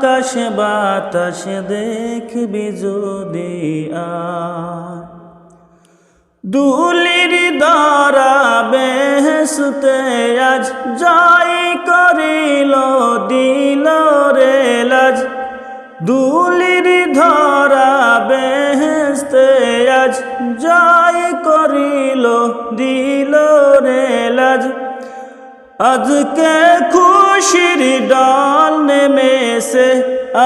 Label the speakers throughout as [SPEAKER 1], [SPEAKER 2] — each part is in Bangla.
[SPEAKER 1] আকাশ বাতাস দেখবি যদি আর। দুলির দ্বারা বেহসতে আজ যাই করিল দিল রে লাজ। দুলির ধরা বেহস্তে আজ যাই করিল দিল রে লাজ। আজকে খুশির ডাল নেমেছে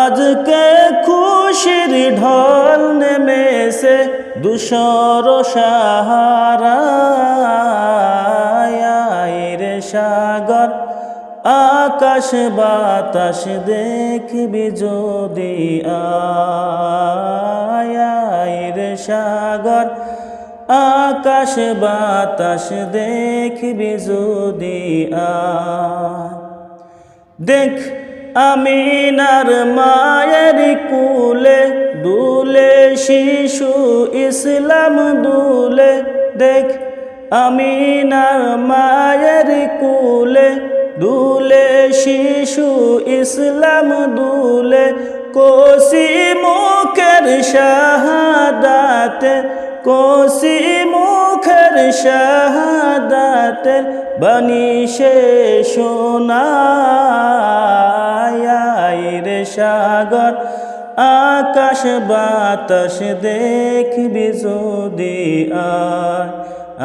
[SPEAKER 1] আজকে খুশির ঢল নেমেছে দুশর সাহারা। রে সাগর, আকাশ বাতাস দেখবি যদি আয়। সাগর, আকাশ বাতাস দেখবি যদি আয়। দেখ আমিনার মায়ের কুলে দুলে শিশু ইসলাম দুলে, দেখ আমিনার মায়ের কুলে দুলে শিশু ইসলাম দুলে কোসি মুখের শাহাদাতে কোসি মুখের শাহাদাতে বনি সে সোনায় রে সাগর, আকাশ বাতাস দেখবি যদি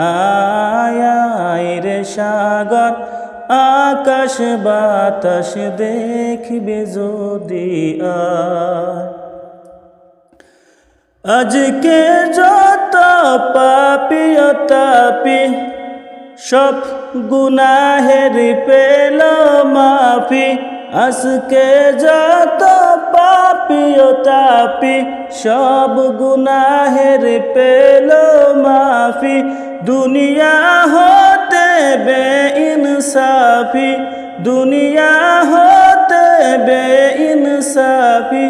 [SPEAKER 1] আয় আয় রে সাগর, আকাশ বাতাস দেখবি যদি আজকে যত পাপিও তাপি, সব গুনাহের পেল মাফি। আজকে পাপিও তাপি, সব গুনাহের পেল মাফি, দুনিয়া হতে বে ইনসাফি দুনিয়া হতে বে ইনসাফি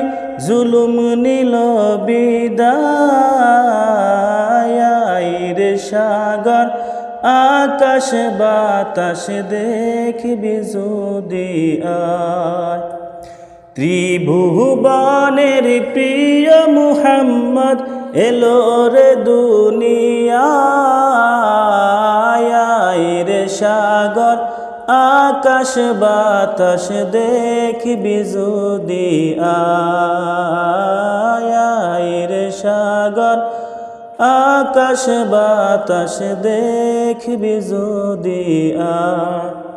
[SPEAKER 1] জুলুম নিল বিদায় রে সাগর, আকাশ বাতাস দেখবি যদি আয়। ত্রিভুবনের প্রিয় মুহাম্মদ এলো রে দুনিয়ায় সাগর, আকাশ বাতাস দেখবি যদি আয় রে সাগর, আকাশ বাতাস দেখবি যদি আয়।